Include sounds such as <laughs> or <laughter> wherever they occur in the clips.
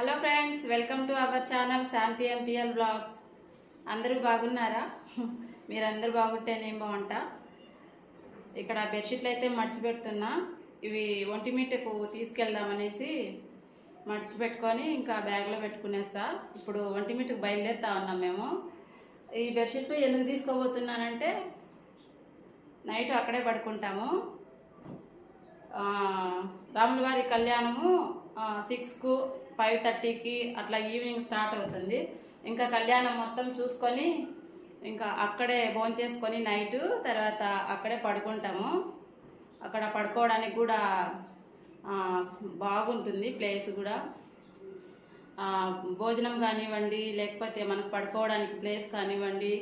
Hello friends welcome to our channel Shanti MPL blogs అందరూ బాగున్నారా? మీరందరూ బాగుంటే నేను బాగుంటా? ఇక్కడ బెడ్షీట్లు అయితే మడిచిపెడుతున్నా. ఇవి ఒంటి మీటకు తీసుకెళ్దామనేసి మడిచిపెట్టుకొని ఇంకా బ్యాగ్లో పెట్టుకునేస్తా. ఇప్పుడు ఒంటి మీటకు బయలుదేరుతా ఉన్నాం మేము. ఈ బెడ్షీట్లు ఎందుకు తీసుకోబోతున్నానంటే నైట్ అక్కడే పడుకుంటాము. రాముల వారి కళ్యాణము సిక్స్కు ఫైవ్ థర్టీకి అట్లా ఈవినింగ్ స్టార్ట్ అవుతుంది. ఇంకా కళ్యాణం మొత్తం చూసుకొని ఇంకా అక్కడే భోంచేసుకొని నైట్ తర్వాత అక్కడే పడుకుంటాము. అక్కడ పడుకోవడానికి కూడా బాగుంటుంది ప్లేస్ కూడా. భోజనం కానివ్వండి లేకపోతే మనకు పడుకోవడానికి ప్లేస్ కానివ్వండి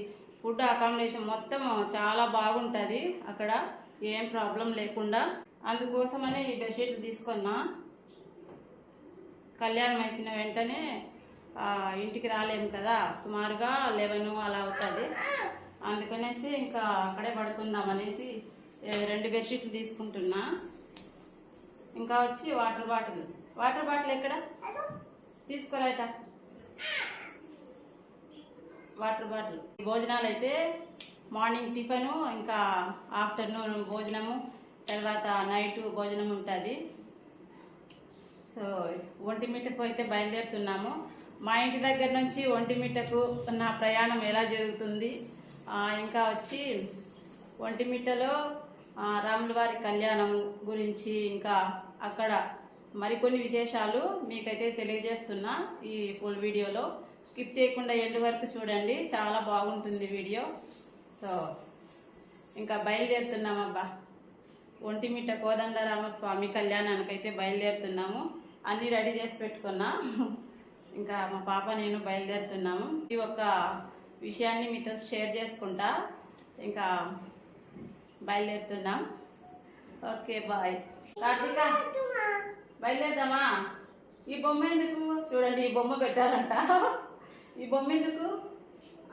ఫుడ్ అకామిడేషన్ మొత్తం చాలా బాగుంటుంది అక్కడ. ఏం ప్రాబ్లం లేకుండా. అందుకోసమనే ఈ బెడ్షీట్లు తీసుకున్నా. కళ్యాణం అయిపోయిన వెంటనే ఇంటికి రాలేము కదా సుమారుగా లెవెన్ అలా అవుతుంది. అందుకనేసి ఇంకా అక్కడే పడుకుందాం అనేసి రెండు బెడ్షీట్లు తీసుకుంటున్నా. ఇంకా వచ్చి వాటర్ బాటిల్. వాటర్ బాటిల్ ఎక్కడ? తీసుకోలేట వాటర్ బాటిల్. భోజనాలు అయితే మార్నింగ్ టిఫను ఇంకా ఆఫ్టర్నూన్ భోజనము తర్వాత నైట్ భోజనం ఉంటుంది. సో ఒంటిమిట్టకు అయితే బయలుదేరుతున్నాము. మా ఇంటి దగ్గర నుంచి ఒంటిమిట్టకు నా ప్రయాణం ఎలా జరుగుతుంది? ఇంకా వచ్చి ఒంటిమిట్టలో ఆ, రాముల వారి కళ్యాణం గురించి ఇంకా అక్కడ మరికొన్ని విశేషాలు మీకైతే తెలియజేస్తున్నా ఈ ఫుల్ వీడియోలో. స్కిప్ చేయకుండా ఎండు వరకు చూడండి చాలా బాగుంటుంది వీడియో. సో ఇంకా బయలుదేరుతున్నామబ్బా. ఒంటిమిట్ట కోదండరామస్వామి కళ్యాణానికైతే బయలుదేరుతున్నాము. అన్నీ రెడీ చేసి పెట్టుకున్నా. ఇంకా మా పాప నేను బయలుదేరుతున్నాము. ఈ ఒక్క విషయాన్ని మీతో షేర్ చేసుకుంటా. ఇంకా బయలుదేరుతున్నాం. Okay bye. కార్తీక బయలుదేరుదామా? ఈ బొమ్మ ఎందుకు? చూడండి ఈ బొమ్మ పెట్టారంట ఈ బొమ్మ ఎందుకు?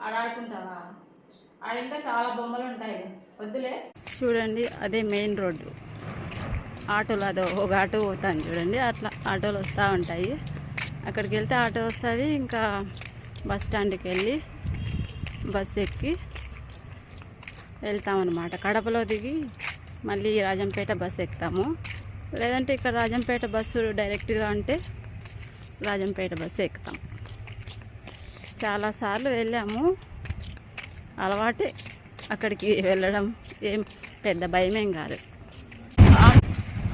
ఆడాడుకుంటావా ఆడింకా ఆడ చాలా బొమ్మలు ఉంటాయి. వద్దులే. చూడండి అదే మెయిన్ రోడ్డు. ఆటోలు అదో ఒక ఆటో పోతాను చూడండి. అట్లా ఆటోలు వస్తూ ఉంటాయి. అక్కడికి వెళ్తే ఆటో వస్తుంది. ఇంకా బస్ స్టాండ్కి వెళ్ళి బస్ ఎక్కి వెళ్తామన్నమాట కడపలో దిగి మళ్ళీ రాజంపేట బస్ ఎక్కుతాము. లేదంటే ఇక్కడ రాజంపేట బస్సు డైరెక్ట్గా ఉంటే రాజంపేట బస్సు ఎక్కుతాం. చాలాసార్లు వెళ్ళాము. అలవాటే అక్కడికి వెళ్ళడం. ఏం పెద్ద భయమేం కాదు ఆ-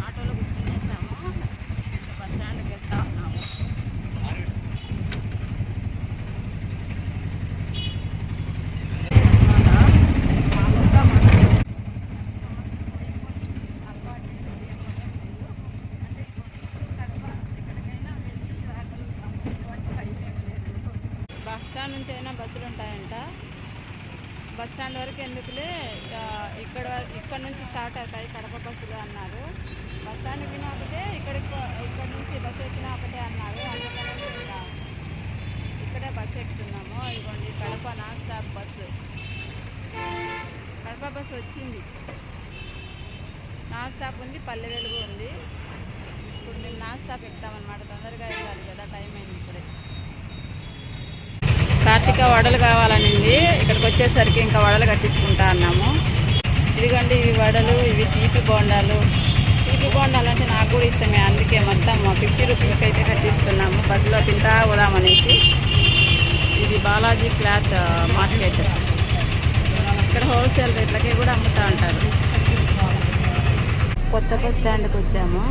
ఆటోలో కూర్చునేసాము ఇంకా బస్ స్టాండ్కి వెళ్తా ఉన్నాము మామూలుగా మనం బస్ స్టాండ్ నుంచి అయినా బస్సులు ఉంటాయంట. బస్ స్టాండ్ వరకు ఎందుకులే ఇక్కడ ఇక్కడ నుంచి స్టార్ట్ అవుతాయి కడప బస్సులు అన్నారు. బస్ స్టాండ్ ఎక్కినా ఒకటే ఇక్కడ ఇక్కడ నుంచి బస్సు ఎక్కినా ఒకటే అన్నారు. అందుకని ఇక్కడే బస్సు ఎక్కుతున్నాము. ఇదిగోండి Kadapa non stop bus Kadapa bus వచ్చింది. నాన్ స్టాప్ ఉంది పల్లె వెలుగు ఉంది. ఇప్పుడు మేము నాన్ స్టాప్ ఎక్కుతామన్నమాట. తొందరగా వెళ్ళాలి కదా టైం అయింది ఇప్పుడే. కార్తీక వడలు కావాలనింది ఇక్కడికి వచ్చేసరికి ఇంకా వడలు కట్టించుకుంటా అన్నాము. ఇదిగండి ఇవి వడలు ఇవి తీపి బోండాలు. తీపి బోండాలు అంటే నాకు కూడా ఇష్టమే అందుకే మొత్తం ఫిఫ్టీ రూపీస్కి అయితే కట్టిస్తున్నాము. బస్సులో తింటా పోదామనేసి ఇది బాలాజీ క్లాత్ మార్కెట్. ఇక్కడ హోల్సేల్ రేట్లకి కూడా అమ్ముతూ ఉంటారు. కొత్త బస్ స్టాండ్కి వచ్చాము.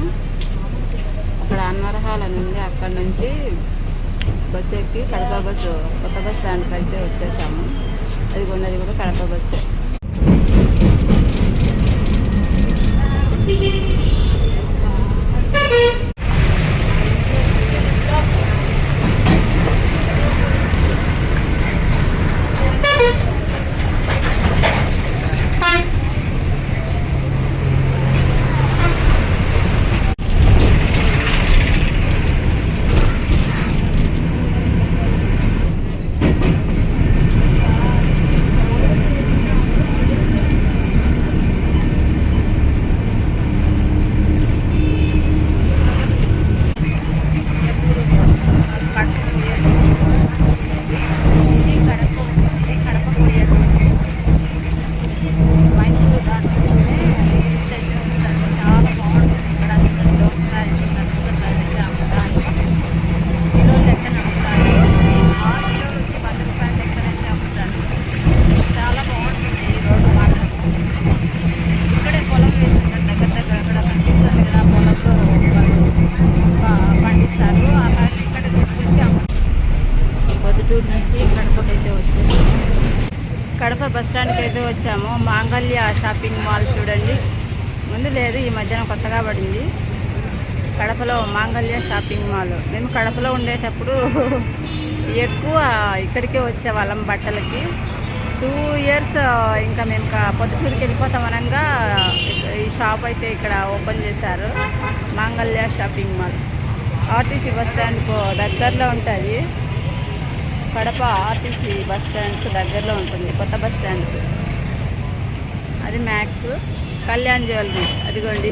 అక్కడ అన్నరహాల్ అని ఉంది. అక్కడ నుంచి బస్సు ఎక్కి కడప బస్సు కడప బస్ స్టాండ్కి అయితే వచ్చేసాము. అది కొన్నది కూడా కడప బస్సే. కడప బస్ స్టాండ్కి అయితే వచ్చాము. మాంగళ్య షాపింగ్ మాల్ చూడండి. ముందు లేదు ఈ మధ్యన కొత్తగా పడింది. కడపలో మాంగళ్య షాపింగ్ మాల్. మేము కడపలో ఉండేటప్పుడు ఎక్కువ ఇక్కడికే వచ్చేవాళ్ళం బట్టలకి. టూ ఇయర్స్ ఇంకా మేము క- పొద్దుటూరుకి వెళ్ళిపోతాం అనగా ఈ షాప్ అయితే ఇక్కడ ఓపెన్ చేశారు. Mangalya shopping mall. RTC bus స్టాండ్కు దగ్గరలో ఉంటుంది. కడప ఆర్టీసీ బస్ స్టాండ్కు దగ్గరలో ఉంటుంది కొత్త బస్ స్టాండ్కి. అది మ్యాక్స్. కళ్యాణ్ జ్యువెలరీ అదిగోండి.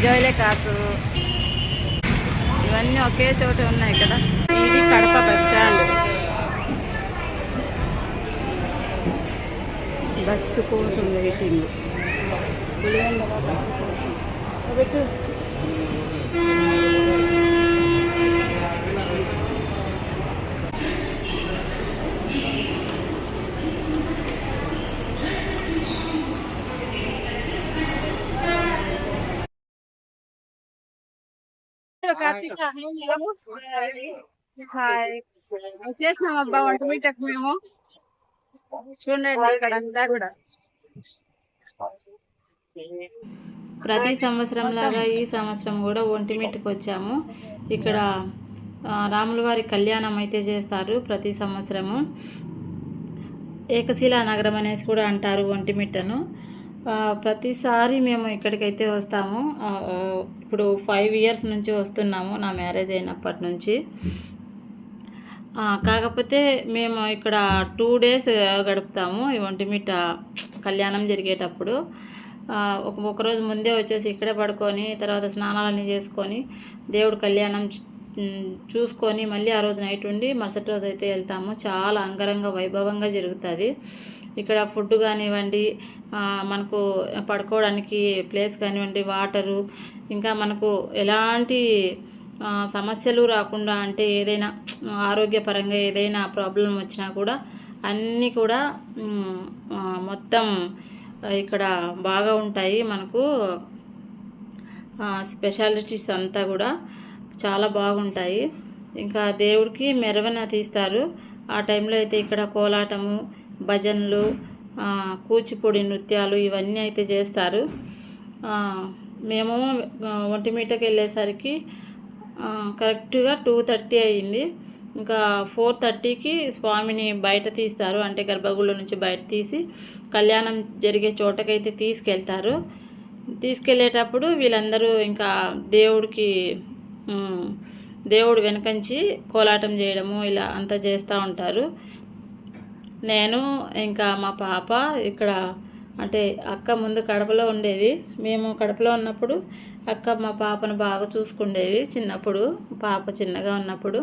జ్యువెలరీ కాసు. ఇవన్నీ ఒకే చోట ఉన్నాయి కదా. ఇది కడప బస్ స్టాండ్. బస్సు కోసం వెయిటింగ్. బస్సు కోసం. హాయ్. వచ్చేసినాం అబ్బా వంట మీటకు మేము. చూడండి ఇక్కడ అంతా కూడా. ప్రతి సంవత్సరం లాగా ఈ సంవత్సరం కూడా ఒంటిమిట్టకి వచ్చాము. ఇక్కడ రాముల వారి కళ్యాణం అయితే చేస్తారు ప్రతి సంవత్సరము. ఏకశిలా నగరం అనేసి కూడా అంటారు ఒంటిమిట్టను ప్రతిసారి మేము ఇక్కడికైతే వస్తాము. ఇప్పుడు ఫైవ్ ఇయర్స్ నుంచి వస్తున్నాము నా మ్యారేజ్ అయినప్పటి నుంచి. కాకపోతే మేము ఇక్కడ టూ డేస్ గడుపుతాము. ఈ ఒంటిమిట్ట కళ్యాణం జరిగేటప్పుడు. ఒక ఒకరోజు ముందే వచ్చేసి ఇక్కడే పడుకొని తర్వాత స్నానాలన్నీ చేసుకొని దేవుడు కళ్యాణం చూసుకొని మళ్ళీ ఆ రోజు నైట్ ఉండి మరుసటి రోజు అయితే వెళ్తాము. చాలా అంగరంగ వైభవంగా జరుగుతుంది. ఇక్కడ ఫుడ్ కానివ్వండి మనకు పడుకోవడానికి ప్లేస్ కానివ్వండి వాటరు ఇంకా మనకు ఎలాంటి సమస్యలు రాకుండా అంటే ఏదైనా ఆరోగ్యపరంగా ఏదైనా ప్రాబ్లం వచ్చినా కూడా అన్నీ కూడా మొత్తం ఇక్కడ బాగా ఉంటాయి. మనకు స్పెషాలిటీస్ అంతా కూడా చాలా బాగుంటాయి. ఇంకా దేవుడికి మెరవన తీస్తారు. ఆ టైంలో అయితే ఇక్కడ కోలాటము భజనలు కూచిపూడి నృత్యాలు ఇవన్నీ అయితే చేస్తారు. మేము ఒంటిమీటకి వెళ్ళేసరికి కరెక్ట్గా టూ థర్టీ అయ్యింది. ఇంకా ఫోర్ థర్టీకి స్వామిని బయట తీస్తారు. అంటే గర్భగుళ్ళ నుంచి బయట తీసి కళ్యాణం జరిగే చోటకైతే తీసుకెళ్తారు. తీసుకెళ్ళేటప్పుడు వీళ్ళందరూ ఇంకా దేవుడికి దేవుడు వెనకంచి కోలాటం చేయడము ఇలా అంతా చేస్తూ ఉంటారు. నేను ఇంకా మా పాప ఇక్కడ అంటే అక్క ముందు కడపలో ఉండేది. మేము కడపలో ఉన్నప్పుడు అక్క మా పాపను బాగా చూసుకుండేది చిన్నప్పుడు. పాప చిన్నగా ఉన్నప్పుడు.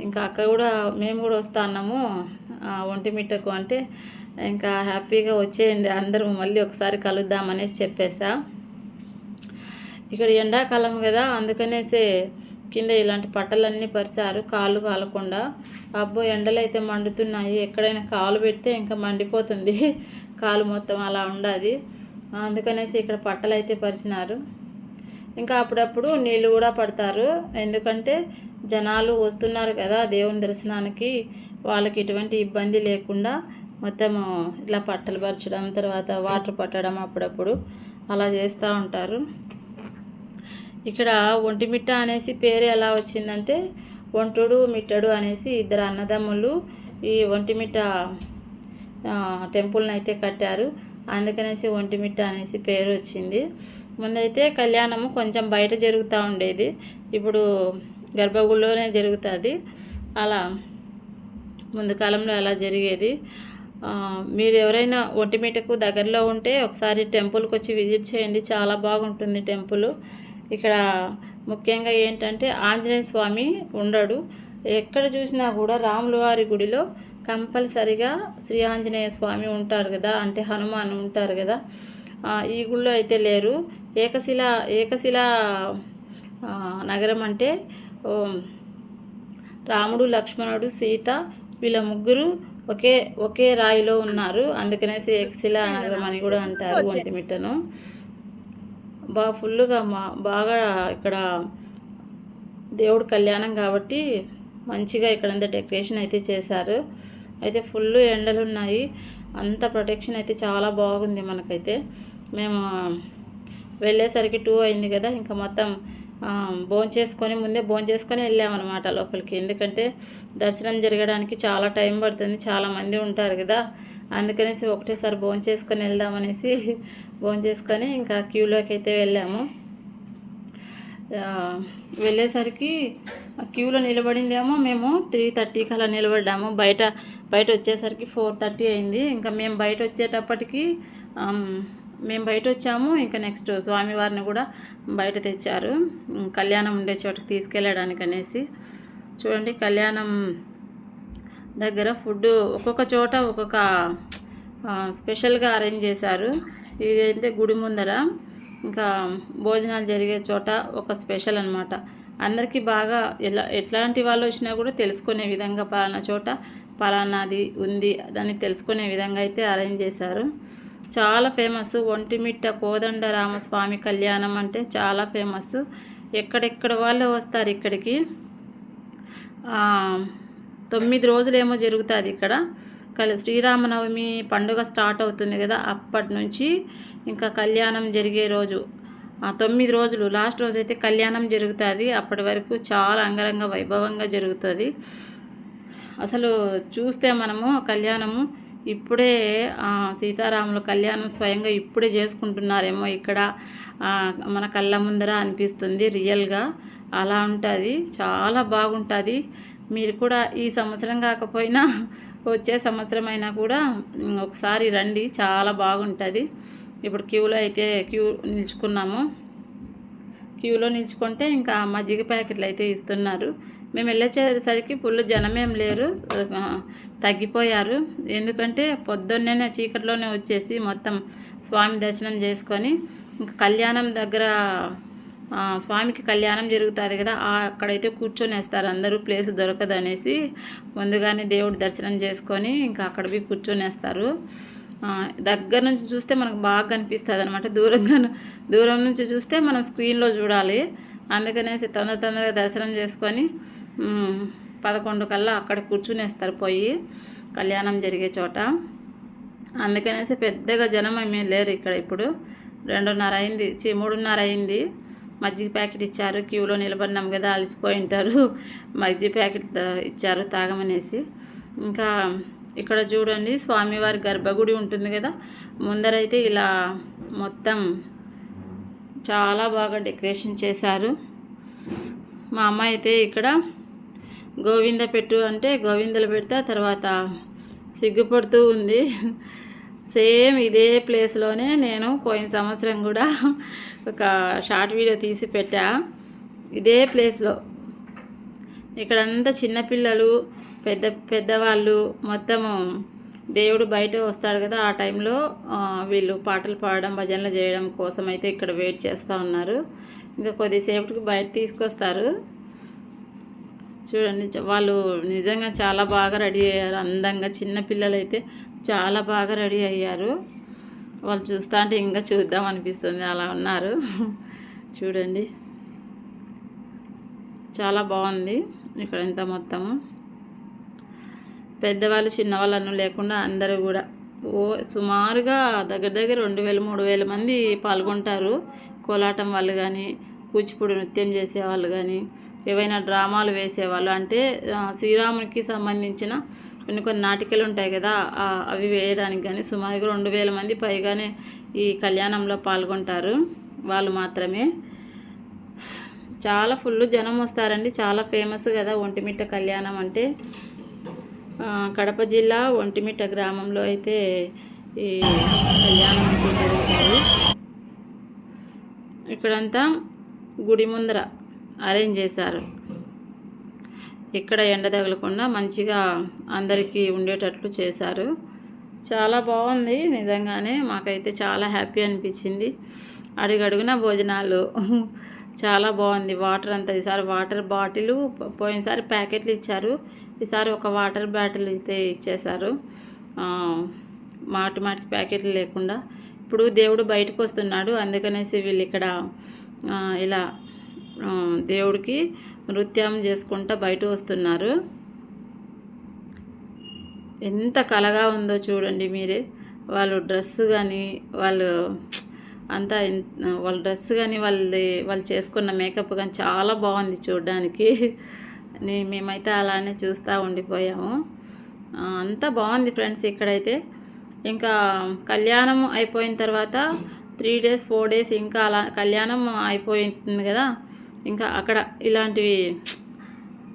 ఇంకా అక్క కూడా మేము కూడా వస్తా అన్నాము. ఒంటిమిట్టకు అంటే ఇంకా హ్యాపీగా వచ్చేయండి అందరూ మళ్ళీ ఒకసారి కలుద్దామనేసి చెప్పేసా. ఇక్కడ ఎండాకాలం కదా అందుకనేసే కింద ఇలాంటి పట్టలన్నీ పరిచారు కాళ్ళు కాలకుండా. అబ్బో ఎండలు అయితే మండుతున్నాయి. ఎక్కడైనా కాలు పెడితే ఇంకా మండిపోతుంది. <laughs> కాలు మొత్తం అలా ఉండాలి అందుకనేసి ఇక్కడ పట్టలు అయితే పరిచినారు. ఇంకా అప్పుడప్పుడు నీళ్ళు కూడా పడతారు. ఎందుకంటే జనాలు వస్తున్నారు కదా దేవుని దర్శనానికి. వాళ్ళకి ఎటువంటి ఇబ్బంది లేకుండా మొత్తము ఇలా పట్టలు పరచడం తర్వాత వాటర్ పట్టడం అప్పుడప్పుడు అలా చేస్తూ ఉంటారు. ఇక్కడ ఒంటిమిట్ట అనేసి పేరు ఎలా వచ్చిందంటే ఒంటుడు మిట్టడు అనేసి ఇద్దరు అన్నదమ్ములు ఈ ఒంటిమిట్ట టెంపుల్ని అయితే కట్టారు. అందుకనేసి ఒంటిమిట్ట అనేసి పేరు వచ్చింది. ముందైతే కళ్యాణము కొంచెం బయట జరుగుతూ ఉండేది. ఇప్పుడు గర్భగుడిలోనే జరుగుతుంది. అలా ముందు కాలంలో అలా జరిగేది. మీరు ఎవరైనా ఒంటిమిటకు దగ్గరలో ఉంటే ఒకసారి టెంపుల్కి వచ్చి విజిట్ చేయండి. చాలా బాగుంటుంది టెంపుల్. ఇక్కడ ముఖ్యంగా ఏంటంటే ఆంజనేయ స్వామి ఉండడు. ఎక్కడ చూసినా కూడా రాముల వారి గుడిలో కంపల్సరిగా శ్రీ ఆంజనేయ స్వామి ఉంటారు కదా అంటే హనుమాన్ ఉంటారు కదా. ఈ గుళ్ళో అయితే లేరు. ఏకశిల ఏకశిల నగరం అంటే రాముడు లక్ష్మణుడు సీత వీళ్ళ ముగ్గురు ఒకే ఒకే రాయిలో ఉన్నారు. అందుకనేసి ఏకశిల నగరం అని కూడా అంటారు ఒంటిమిట్టను బాగా ఫుల్గా మా బాగా ఇక్కడ దేవుడు కళ్యాణం కాబట్టి మంచిగా ఇక్కడంతా డెకరేషన్ అయితే చేశారు. అయితే ఫుల్ ఎండలు ఉన్నాయి. అంత ప్రొటెక్షన్ అయితే చాలా బాగుంది మనకైతే. మేము వెళ్ళేసరికి టూ అయింది కదా ఇంకా మొత్తం భోజనం చేసుకొని ముందే భోజనం చేసుకొని వెళ్ళామన్నమాట లోపలికి. ఎందుకంటే దర్శనం జరగడానికి చాలా టైం పడుతుంది. చాలామంది ఉంటారు కదా. అందుకనేసి ఒకటేసారి భోజనం చేసుకొని వెళ్దామనేసి భోజనం చేసుకొని ఇంకా క్యూలోకి అయితే వెళ్ళాము. వెళ్ళేసరికి క్యూలో నిలబడిందేమో మేము త్రీ థర్టీకి అలా నిలబడ్డాము. బయట బయట వచ్చేసరికి ఫోర్ థర్టీ అయింది. ఇంకా మేము బయట వచ్చేటప్పటికి మేము బయట వచ్చాము. ఇంకా నెక్స్ట్ స్వామివారిని కూడా బయట తెచ్చారు. కళ్యాణం ఉండే చోటుకి తీసుకెళ్ళడానికి అనేసి. చూడండి కళ్యాణం దగ్గర ఫుడ్ ఒక్కొక్క చోట ఒక్కొక్క స్పెషల్గా అరేంజ్ చేశారు. ఇదైతే గుడి ముందర ఇంకా భోజనాలు జరిగే చోట ఒక స్పెషల్ అనమాట అందరికీ బాగా ఎలా ఎట్లాంటి వాళ్ళు వచ్చినా కూడా తెలుసుకునే విధంగా పలానా చోట పలానాది ఉంది దాన్ని తెలుసుకునే విధంగా అయితే అరేంజ్ చేశారు. చాలా ఫేమస్ ఒంటిమిట్ట కోదండ రామస్వామి కళ్యాణం అంటే చాలా ఫేమస్. ఎక్కడెక్కడ వాళ్ళు వస్తారు ఇక్కడికి? తొమ్మిది రోజులేమో జరుగుతుంది ఇక్కడ. కల్ శ్రీరామనవమి పండుగ స్టార్ట్ అవుతుంది కదా అప్పటి నుంచి ఇంకా కళ్యాణం జరిగే రోజు. తొమ్మిది రోజులు లాస్ట్ రోజు అయితే కళ్యాణం జరుగుతుంది. అప్పటి వరకు చాలా అంగరంగ వైభవంగా జరుగుతుంది. అసలు చూస్తే మనము కళ్యాణము ఇప్పుడే సీతారాములు సీతారాముల కళ్యాణం స్వయంగా ఇప్పుడే చేసుకుంటున్నారేమో ఇక్కడ. మన కళ్ళ ముందర అనిపిస్తుంది రియల్గా. అలా ఉంటుంది. చాలా బాగుంటుంది. మీరు కూడా ఈ సంవత్సరం కాకపోయినా వచ్చే సంవత్సరం అయినా కూడా ఒకసారి రండి. చాలా బాగుంటుంది. ఇప్పుడు క్యూలో అయితే క్యూ నిల్చుకున్నాము. క్యూలో నిల్చుకుంటే ఇంకా మజ్జిగ ప్యాకెట్లు అయితే ఇస్తున్నారు. మేము వెళ్ళేసరికి ఫుల్ జనమేం లేరు. తగ్గిపోయారు. ఎందుకంటే పొద్దున్నే చీకట్లోనే వచ్చేసి మొత్తం స్వామి దర్శనం చేసుకొని ఇంకా కళ్యాణం దగ్గర స్వామికి కళ్యాణం జరుగుతుంది కదా అక్కడైతే కూర్చొని వేస్తారు. అందరూ ప్లేస్ దొరకదు అనేసి ముందుగానే దేవుడి దర్శనం చేసుకొని ఇంకా అక్కడ పోయి కూర్చొని వేస్తారు. దగ్గర నుంచి చూస్తే మనకు బాగా కనిపిస్తుంది అనమాట దూరంగా దూరం నుంచి చూస్తే మనం స్క్రీన్లో చూడాలి. అందుకనేసి తొందర తొందరగా దర్శనం చేసుకొని పదకొండు కల్లా అక్కడ కూర్చునేస్తారు పోయి కళ్యాణం జరిగే చోట. అందుకనేసి పెద్దగా జనం ఏమీ లేరు ఇక్కడ ఇప్పుడు. రెండున్నర అయింది చి మూడున్నర అయింది. మజ్జిగ ప్యాకెట్ ఇచ్చారు. క్యూలో నిలబడినాం కదా అలసిపోయి ఉంటారు. మజ్జిగ ప్యాకెట్ ఇచ్చారు తాగమనేసి. ఇంకా ఇక్కడ చూడండి స్వామివారి గర్భగుడి ఉంటుంది కదా. ముందరైతే ఇలా మొత్తం చాలా బాగా డెకరేషన్ చేశారు. మా అమ్మ అయితే ఇక్కడ గోవింద పెట్టు అంటే గోవిందలు పెడితే తర్వాత సిగ్గుపడుతూ ఉంది. <laughs> సేమ్ ఇదే ప్లేస్లోనే నేను పోయిన సంవత్సరం కూడా ఒక షార్ట్ వీడియో తీసి పెట్టా. ఇదే ప్లేస్లో ఇక్కడంతా చిన్నపిల్లలు పెద్ద పెద్దవాళ్ళు మొత్తము దేవుడు బయట వస్తాడు కదా ఆ టైంలో వీళ్ళు పాటలు పాడడం భజనలు చేయడం కోసం అయితే ఇక్కడ వెయిట్ చేస్తూ ఉన్నారు. ఇంకా కొద్దిసేపటికి బయట తీసుకొస్తారు. చూడండి వాళ్ళు నిజంగా చాలా బాగా రెడీ అయ్యారు. అందంగా చిన్నపిల్లలు అయితే చాలా బాగా రెడీ అయ్యారు. వాళ్ళు చూస్తా అంటే ఇంకా చూద్దాం అనిపిస్తుంది. అలా ఉన్నారు. చూడండి. చాలా బాగుంది ఇక్కడ ఇంత మొత్తము. పెద్దవాళ్ళు చిన్నవాళ్ళను లేకుండా అందరూ కూడా. ఓ సుమారుగా దగ్గర దగ్గర రెండు వేల మూడు వేల మంది పాల్గొంటారు. కోలాటం వాళ్ళు కానీ కూచిపూడి నృత్యం చేసేవాళ్ళు కానీ ఏవైనా డ్రామాలు వేసేవాళ్ళు. అంటే శ్రీరామునికి సంబంధించిన కొన్ని కొన్ని నాటికలు ఉంటాయి కదా అవి వేయడానికి కానీ సుమారుగా రెండు వేల మంది పైగానే ఈ కళ్యాణంలో పాల్గొంటారు. వాళ్ళు మాత్రమే. చాలా ఫుల్ జనం వస్తారండి. చాలా ఫేమస్ కదా ఒంటిమిట్ట కళ్యాణం అంటే. కడప జిల్లా ఒంటిమిట్ట గ్రామంలో అయితే ఈ కళ్యాణం అయితే జరుగుతుంది. ఇక్కడంతా గుడి ముందర అరేంజ్ చేశారు. ఎక్కడ ఎండ తగలకుండా మంచిగా అందరికీ ఉండేటట్లు చేశారు. చాలా బాగుంది నిజంగానే. మాకైతే చాలా హ్యాపీ అనిపించింది. అడుగడుగున భోజనాలు. చాలా బాగుంది. వాటర్ అంతా ఈసారి వాటర్ బాటిల్ పోయినసారి ప్యాకెట్లు ఇచ్చారు. ఈసారి ఒక వాటర్ బాటిల్ అయితే ఇచ్చేశారు. మాటి మాటి మాటికి ప్యాకెట్లు లేకుండా. ఇప్పుడు దేవుడు బయటకు వస్తున్నాడు. అందుకనేసి వీళ్ళు ఇక్కడ ఇలా దేవుడికి నృత్యం చేసుకుంటా బయట వస్తున్నారు. ఎంత కలగా ఉందో చూడండి మీరే. వాళ్ళు డ్రెస్ కానీ వాళ్ళు అంతా వాళ్ళ డ్రెస్ కానీ వాళ్ళది వాళ్ళు చేసుకున్న మేకప్ కానీ చాలా బాగుంది చూడడానికి. మేమైతే అలానే చూస్తూ ఉండిపోయాము. అంతా బాగుంది ఫ్రెండ్స్ ఇక్కడైతే. ఇంకా కళ్యాణం అయిపోయిన తర్వాత త్రీ డేస్ ఫోర్ డేస్ ఇంకా అలా కళ్యాణం అయిపోయింది కదా. ఇంకా అక్కడ ఇలాంటివి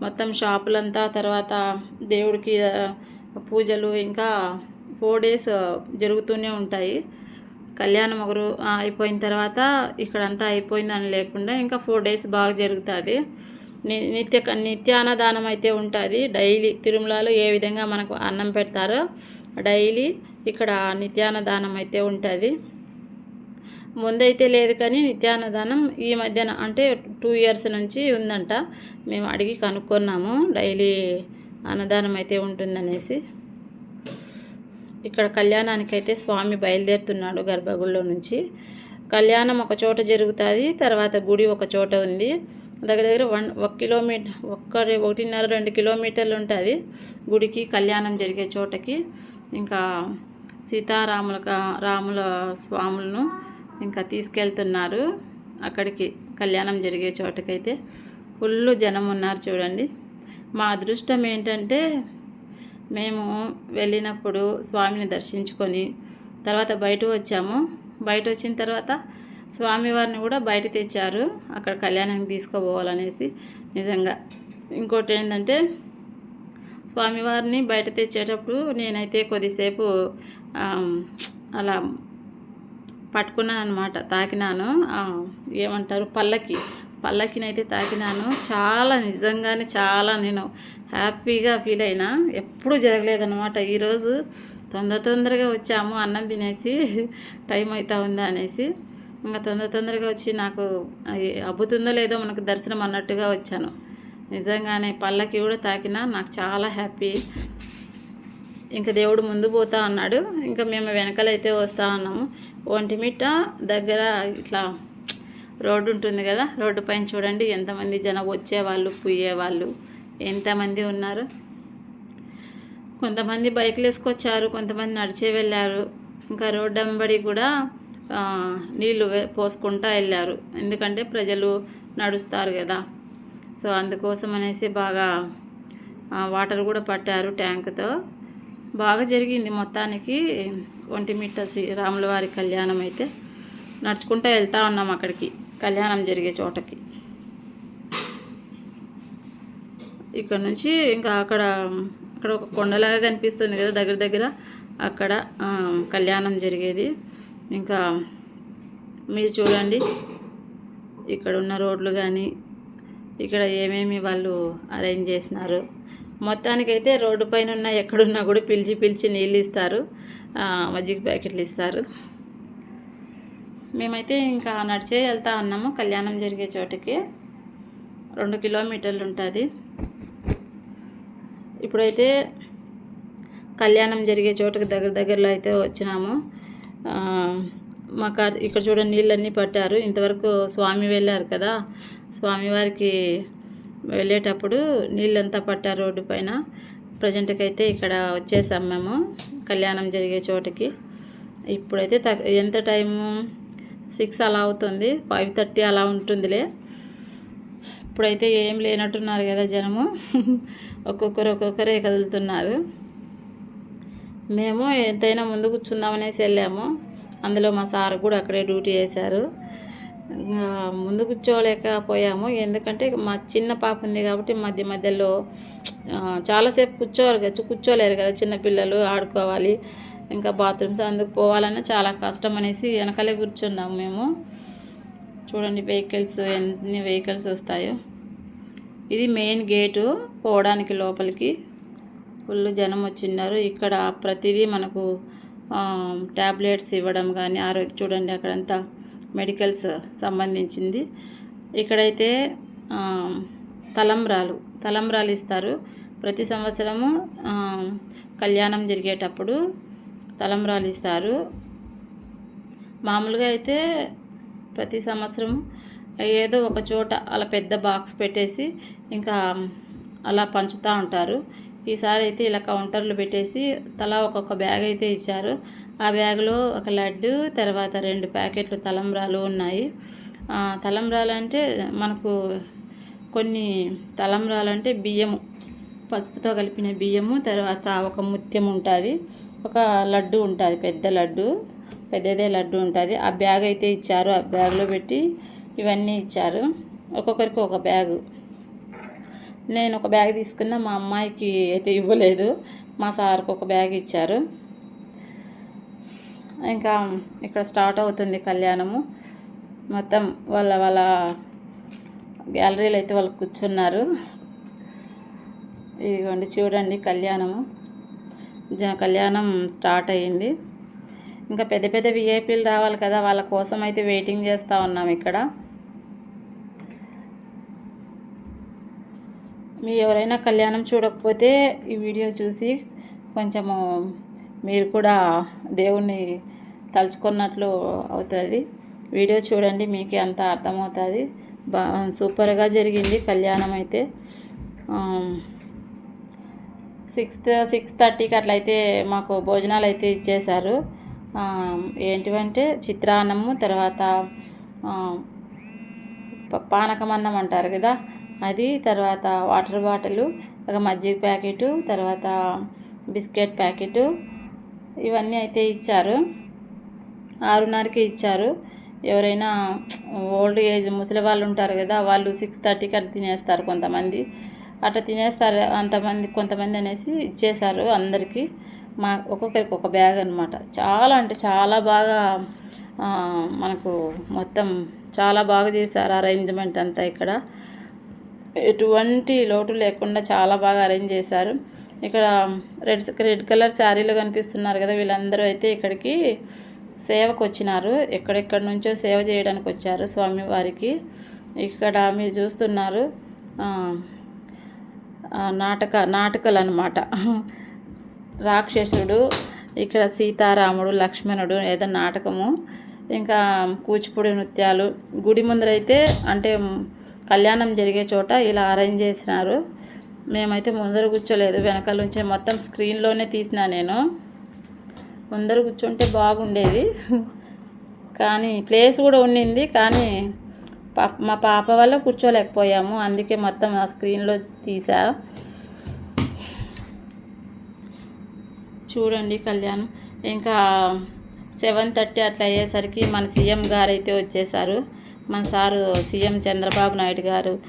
మొత్తం షాపులంతా తర్వాత దేవుడికి పూజలు ఇంకా ఫోర్ డేస్ జరుగుతూనే ఉంటాయి. కళ్యాణం ఒకరు అయిపోయిన తర్వాత ఇక్కడంతా అయిపోయిందని లేకుండా ఇంకా ఫోర్ డేస్ బాగా జరుగుతుంది. ని- నిత్య నిత్య అన్నదానం అయితే ఉంటుంది. డైలీ తిరుమలలో ఏ విధంగా మనకు అన్నం పెడతారో డైలీ ఇక్కడ నిత్యాన్నదానం అయితే ఉంటుంది. ముందైతే లేదు కానీ నిత్యాన్నదానం ఈ మధ్యన అంటే టూ ఇయర్స్ నుంచి ఉందంట. మేము అడిగి కనుక్కున్నాము. డైలీ అన్నదానం అయితే ఉంటుందనేసి. ఇక్కడ కళ్యాణానికి అయితే స్వామి బయలుదేరుతున్నాడు గర్భగుడిలో నుంచి. కళ్యాణం ఒక చోట జరుగుతుంది తర్వాత గుడి ఒక చోట ఉంది. దగ్గర దగ్గర వన్ ఒక కిలోమీటర్ ఒక్క ఒకటిన్నర రెండు కిలోమీటర్లు ఉంటుంది గుడికి కళ్యాణం జరిగే చోటకి. ఇంకా సీతారాముల రాముల స్వాములను ఇంకా తీసుకెళ్తున్నారు. అక్కడికి కళ్యాణం జరిగే చోటకైతే ఫుల్ జనం ఉన్నారు చూడండి. మా అదృష్టం ఏంటంటే మేము వెళ్ళినప్పుడు స్వామిని దర్శించుకొని తర్వాత బయట వచ్చాము. బయట వచ్చిన తర్వాత స్వామివారిని కూడా బయట తెచ్చారు. అక్కడ కళ్యాణానికి తీసుకుపోవాలనేసి నిజంగా. ఇంకోటి ఏంటంటే స్వామివారిని బయట తెచ్చేటప్పుడు నేనైతే కొద్దిసేపు అలా పట్టుకున్నాను అనమాట తాకినాను ఏమంటారు? పల్లకి. పల్లకినైతే తాకినాను. చాలా నిజంగానే చాలా నేను హ్యాపీగా ఫీల్ అయినా. ఎప్పుడు జరగలేదనమాట ఈరోజు తొందర తొందరగా వచ్చాము. అన్నం తినేసి టైం అవుతా ఉందా అనేసి. ఇంకా తొందర తొందరగా వచ్చి నాకు అబ్బుతుందో లేదో మనకు దర్శనం అన్నట్టుగా వచ్చాను. నిజంగానే పల్లకి కూడా తాకినా నాకు చాలా హ్యాపీ. ఇంకా దేవుడు ముందు పోతా అన్నాడు. ఇంకా మేము వెనకాలైతే వస్తా ఉన్నాము ఒంటిమిట్ట దగ్గర ఇట్లా రోడ్డు ఉంటుంది కదా రోడ్డు పైన చూడండి ఎంతమంది జనం వచ్చేవాళ్ళు పోయేవాళ్ళు ఎంతమంది ఉన్నారు. కొంతమంది బైక్లు వేసుకొచ్చారు కొంతమంది నడిచే వెళ్ళారు. ఇంకా రోడ్డు అంబడి కూడా నీళ్ళు నీళ్ళు పోసుకుంటా వెళ్ళారు. ఎందుకంటే ప్రజలు నడుస్తారు కదా. సో అందుకోసం అనేసి బాగా వాటర్ కూడా పట్టారు ట్యాంకుతో. బాగా జరిగింది మొత్తానికి. ఒంటిమిట్ట శ్రీ వారి కళ్యాణం అయితే నడుచుకుంటూ వెళ్తూ ఉన్నాం అక్కడికి కళ్యాణం జరిగే చోటకి. ఇక్కడ నుంచి ఇంకా అక్కడ అక్కడ ఒక కొండలాగా కనిపిస్తుంది కదా దగ్గర దగ్గర. అక్కడ కళ్యాణం జరిగేది. ఇంకా మీరు చూడండి ఇక్కడ ఉన్న రోడ్లు కానీ ఇక్కడ ఏమేమి వాళ్ళు అరేంజ్ చేసినారు. మొత్తానికైతే రోడ్డు పైన ఉన్న ఎక్కడున్నా కూడా పిలిచి పిలిచి నీళ్ళు ఇస్తారు. మజ్జిగ ప్యాకెట్లు ఇస్తారు. మేమైతే ఇంకా నడిచే వెళ్తా ఉన్నాము. కళ్యాణం జరిగే చోటకి రెండు కిలోమీటర్లు ఉంటుంది. ఇప్పుడైతే కళ్యాణం జరిగే చోటుకి దగ్గర దగ్గరలో అయితే వచ్చినాము. మాకు ఇక్కడ చూడండి నీళ్ళన్నీ పట్టారు. ఇంతవరకు స్వామి వెళ్ళారు కదా. స్వామివారికి వెళ్ళేటప్పుడు నీళ్ళంతా పట్టారు రోడ్డు పైన ప్రజెంట్కి అయితే ఇక్కడ వచ్చేసాం మేము కళ్యాణం జరిగే చోటికి. ఇప్పుడైతే తగ ఎంత టైము? సిక్స్ అలా అవుతుంది ఫైవ్ థర్టీ అలా ఉంటుందిలే. ఇప్పుడైతే ఏం లేనట్టున్నారు కదా జనము. <laughs> ఒక్కొక్కరు ఒక్కొక్కరే కదులుతున్నారు. మేము ఎంతైనా ముందు కూర్చుందామనేసి వెళ్ళాము. అందులో మా సార్ కూడా అక్కడే డ్యూటీ చేశారు. ముందు కూర్చోలేకపోయాము. ఎందుకంటే మా చిన్న పాప ఉంది కాబట్టి మధ్య మధ్యలో చాలాసేపు కూర్చోరు కదా కూర్చోలేరు కదా చిన్నపిల్లలు ఆడుకోవాలి ఇంకా బాత్రూమ్స్ అందుకు పోవాలన్నా చాలా కష్టం అనేసి వెనకాలే కూర్చున్నాము మేము. చూడండి వెహికల్స్ ఎన్ని వెహికల్స్ వస్తాయో. ఇది మెయిన్ గేటు పోవడానికి లోపలికి. ఫుల్ జనం వచ్చిన్నారు. ఇక్కడ ప్రతిదీ మనకు ట్యాబ్లెట్స్ ఇవ్వడం కానీ ఆరోగ్య చూడండి అక్కడంతా. మెడికల్స్ సంబంధించింది. ఇక్కడైతే తలంబ్రాలు తలంబ్రాలు ఇస్తారు. ప్రతి సంవత్సరము కళ్యాణం జరిగేటప్పుడు తలంబ్రాలు ఇస్తారు. మామూలుగా అయితే ప్రతి సంవత్సరం ఏదో ఒక చోట అలా పెద్ద బాక్స్ పెట్టేసి ఇంకా అలా పంచుతూ ఉంటారు. ఈసారి అయితే ఇలా కౌంటర్లు పెట్టేసి తలా ఒక్కొక్క బ్యాగ్ అయితే ఇచ్చారు. ఆ బ్యాగ్లో ఒక లడ్డు తర్వాత రెండు ప్యాకెట్లు తలంబ్రాలు ఉన్నాయి. ఆ, తలంబ్రాలు అంటే మనకు కొన్ని తలంబ్రాలు అంటే బియ్యము పసుపుతో కలిపిన బియ్యము తర్వాత ఒక ముత్యం ఉంటుంది ఒక లడ్డు ఉంటుంది పెద్ద లడ్డు పెద్దదే లడ్డు ఉంటుంది. ఆ బ్యాగ్ అయితే ఇచ్చారు ఆ బ్యాగ్లో పెట్టి ఇవన్నీ ఇచ్చారు. ఒక్కొక్కరికి ఒక బ్యాగు. నేను ఒక బ్యాగ్ తీసుకున్న మా అమ్మాయికి అయితే ఇవ్వలేదు మా సార్కి ఒక బ్యాగ్ ఇచ్చారు. ఇంకా ఇక్కడ స్టార్ట్ అవుతుంది కళ్యాణము. మొత్తం వాళ్ళ వాళ్ళ గ్యాలరీలో అయితే వాళ్ళు కూర్చున్నారు. ఇదిగోండి చూడండి కళ్యాణము. జ కళ్యాణం స్టార్ట్ అయ్యింది. ఇంకా పెద్ద పెద్ద విఐపీలు రావాలి కదా వాళ్ళ కోసం అయితే వెయిటింగ్ చేస్తూ ఉన్నాం ఇక్కడ. మీ ఎవరైనా కళ్యాణం చూడకపోతే ఈ వీడియో చూసి కొంచెము మీరు కూడా దేవుణ్ణి తలుచుకున్నట్లు అవుతుంది. వీడియో చూడండి మీకే అంత అర్థమవుతుంది. బా సూపర్గా జరిగింది కళ్యాణం అయితే సిక్స్త్ సిక్స్ థర్టీకి అట్లయితే మాకు భోజనాలు అయితే ఇచ్చేశారు ఏంటివంటే చిత్రాన్నము తర్వాత పానకం అన్నం అంటారు కదా అది తర్వాత వాటర్ బాటిల్ ఒక మజ్జిగ ప్యాకెట్ తర్వాత బిస్కెట్ ప్యాకెట్ ఇవన్నీ అయితే ఇచ్చారు. ఆరున్నరకి ఇచ్చారు. ఎవరైనా ఓల్డ్ ఏజ్ ముసలి వాళ్ళు ఉంటారు కదా వాళ్ళు సిక్స్ థర్టీకి అట్లా తినేస్తారు కొంతమంది. అట్లా తినేస్తారు అంతమంది కొంతమంది అనేసి ఇచ్చేశారు అందరికీ. మా ఒక్కొక్కరికి ఒక బ్యాగ్ అనమాట చాలా అంటే చాలా బాగా మనకు మొత్తం చాలా బాగా చేశారు అరేంజ్మెంట్ అంతా ఇక్కడ. ఎటువంటి లోటు లేకుండా చాలా బాగా అరేంజ్ చేశారు. ఇక్కడ రెడ్ రెడ్ కలర్ శారీలు కనిపిస్తున్నారు కదా వీళ్ళందరూ అయితే ఇక్కడికి సేవకు వచ్చినారు ఎక్కడెక్కడ నుంచో సేవ చేయడానికి వచ్చారు స్వామివారికి. ఇక్కడ మీరు చూస్తున్నారు నాటక నాటకాలు అనమాట రాక్షసుడు ఇక్కడ సీతారాముడు లక్ష్మణుడు ఏదో నాటకము. ఇంకా కూచిపూడి నృత్యాలు. గుడి ముందరైతే అంటే కళ్యాణం జరిగే చోట ఇలా అరేంజ్ చేసినారు. మేమైతే ముందర కూర్చోలేదు. వెనకాల నుంచే మొత్తం స్క్రీన్లోనే తీసిన నేను. ముందర కూర్చుంటే బాగుండేది. కానీ ప్లేస్ కూడా ఉండింది. కానీ పాప మా పాప వల్ల కూర్చోలేకపోయాము. అందుకే మొత్తం ఆ స్క్రీన్లో తీసా. చూడండి కళ్యాణం. ఇంకా సెవెన్ థర్టీ అట్లా అయ్యేసరికి మన సీఎం గారు అయితే వచ్చేసారు. మన సారు సీఎం చంద్రబాబు నాయుడు గారు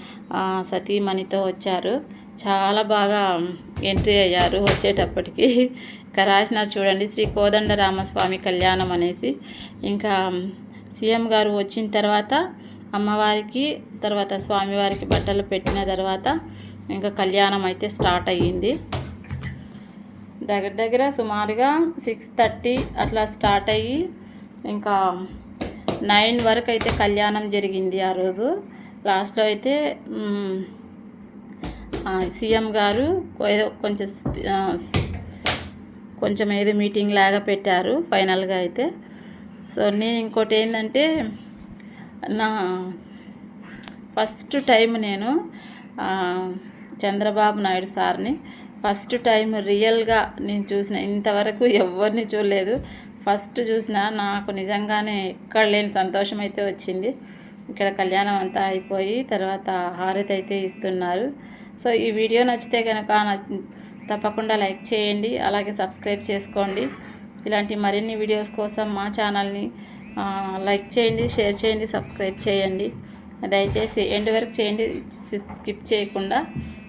సతీమణితో వచ్చారు. చాలా బాగా ఎంట్రీ అయ్యారు వచ్చేటప్పటికి. ఇంకా రాసినారు చూడండి శ్రీ కోదండ రామస్వామి కళ్యాణం అనేసి. ఇంకా సీఎం గారు వచ్చిన తర్వాత అమ్మవారికి తర్వాత స్వామివారికి బట్టలు పెట్టిన తర్వాత ఇంకా కళ్యాణం అయితే స్టార్ట్ అయ్యింది. దగ్గర దగ్గర సుమారుగా సిక్స్ థర్టీ అట్లా స్టార్ట్ అయ్యి ఇంకా నైన్ వరకు అయితే కళ్యాణం జరిగింది ఆ రోజు. లాస్ట్లో అయితే సీఎం గారు ఏదో కొంచెం కొంచెం ఏదో మీటింగ్ లాగా పెట్టారు ఫైనల్గా అయితే. సో నేను ఇంకోటి ఏంటంటే నా ఫస్ట్ టైం నేను చంద్రబాబు నాయుడు సార్ని ఫస్ట్ టైం రియల్గా నేను చూసిన ఇంతవరకు ఎవరిని చూడలేదు. ఫస్ట్ చూసిన నాకు నిజంగానే ఎక్కడ లేని సంతోషం అయితే వచ్చింది. ఇక్కడ కళ్యాణం అంతా అయిపోయి తర్వాత హారతి అయితే ఇస్తున్నారు. సో ఈ వీడియో నచ్చితే కనుక తప్పకుండా లైక్ చేయండి అలాగే సబ్స్క్రైబ్ చేసుకోండి. ఇలాంటి మరిన్ని వీడియోస్ కోసం మా ఛానల్ని లైక్ చేయండి షేర్ చేయండి సబ్స్క్రైబ్ చేయండి. దయచేసి ఎండ్ వరకు చేయండి స్కిప్ చేయకుండా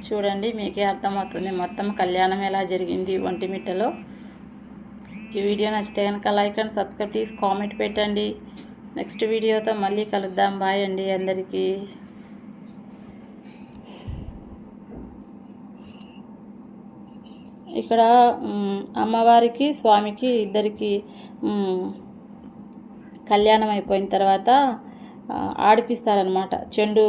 చూడండి. మీకే అర్థమవుతుంది మొత్తం కళ్యాణం ఎలా జరిగింది ఒంటిమిట్టలో ఈ వీడియో నచ్చితే కనుక like and subscribe please comment పెట్టండి. నెక్స్ట్ వీడియోతో మళ్ళీ కలుద్దాం. బాయ్ అండి అందరికీ. ఇక్కడ అమ్మవారికి స్వామికి ఇద్దరికి కళ్యాణం అయిపోయిన తర్వాత ఆడిపిస్తారనమాట చెండు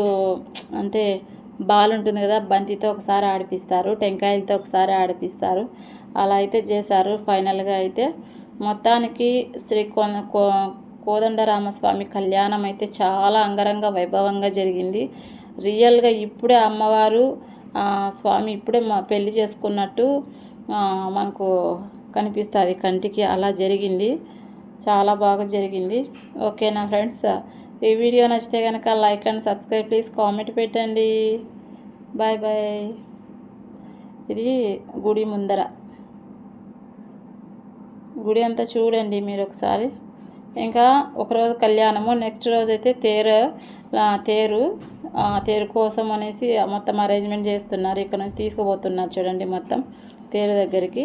అంటే బాల్ ఉంటుంది కదా బంతితో ఒకసారి ఆడిపిస్తారు టెంకాయలతో ఒకసారి ఆడిపిస్తారు. అలా అయితే చేశారు. ఫైనల్గా అయితే మొత్తానికి శ్రీ కో కో- కోదండరామస్వామి కళ్యాణం అయితే చాలా అంగరంగ వైభవంగా జరిగింది. రియల్గా ఇప్పుడే అమ్మవారు స్వామి ఇప్పుడే మా పెళ్ళి చేసుకున్నట్టు మనకు కనిపిస్తుంది. కంటికి అలా జరిగింది. చాలా బాగా జరిగింది. ఓకేనా ఫ్రెండ్స్ ఈ వీడియో నచ్చితే కనుక like and subscribe please. Comment పెట్టండి. Bye bye. ఇది గుడి ముందర. గుడి అంతా చూడండి మీరు ఒకసారి. ఇంకా ఒకరోజు కళ్యాణము నెక్స్ట్ రోజు అయితే తేరు తేరు తేరు కోసం అనేసి మొత్తం అరేంజ్మెంట్ చేస్తున్నారు. ఇక్కడ నుంచి తీసుకుపోతున్నారు చూడండి మొత్తం. తేరు దగ్గరికి